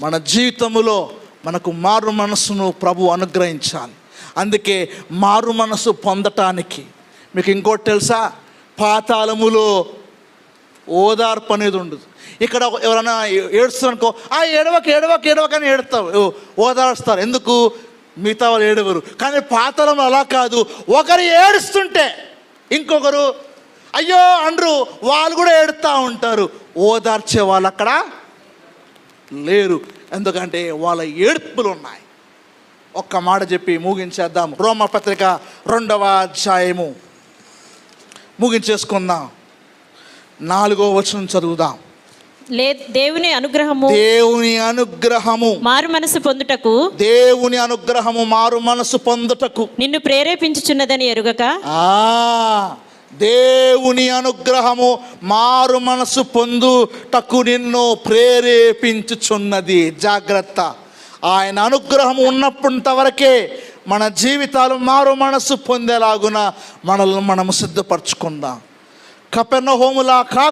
మన జీవితములో మనకు మారు మనసును ప్రభు అనుగ్రహించాలి. అందుకే మారు మనసు పొందటానికి మీకు ఇంకోటి తెలుసా? పాతాళములో ఓదార్పు అనేది ఉండదు. ఇక్కడ ఎవరైనా ఏడుస్తారనుకో ఆ ఏడవక ఏడవక ఏడవక అని ఏడుతావు ఓదారుస్తారు. ఎందుకు? మిగతా వాళ్ళు ఏడవరు. కానీ పాతలం అలా కాదు. ఒకరు ఏడుస్తుంటే ఇంకొకరు అయ్యో అండ్రు. వాళ్ళు కూడా ఏడుతూ ఉంటారు. ఓదార్చే వాళ్ళు అక్కడ లేరు. ఎందుకంటే వాళ్ళ ఏడుపులు ఉన్నాయి ఒక్క మాట చెప్పి ముగించేద్దాం. రోమ పత్రిక రెండవ అధ్యాయము. ముగించేసుకుందాం. నాలుగో వచనం చదువుదాం. లే దేవుని అనుగ్రహము దేవుని అనుగ్రహము మారు మనసు పొందుటకు దేవుని అనుగ్రహము మారు మనసు పొందుటకు. నిన్ను ప్రేరేపించుచున్నదని ఎరుగక ఆ దేవుని అనుగ్రహము మారు మనసు పొందుటకు నిన్ను ప్రేరేపించుచున్నది. జాగ్రత్త. ఆయన అనుగ్రహం ఉన్నప్పటి వరకే మన జీవితాలు మారు మనసు పొందేలాగున మనల్ని మనము సిద్ధపరచుకుందాం. కపెర్ణ హోములా కా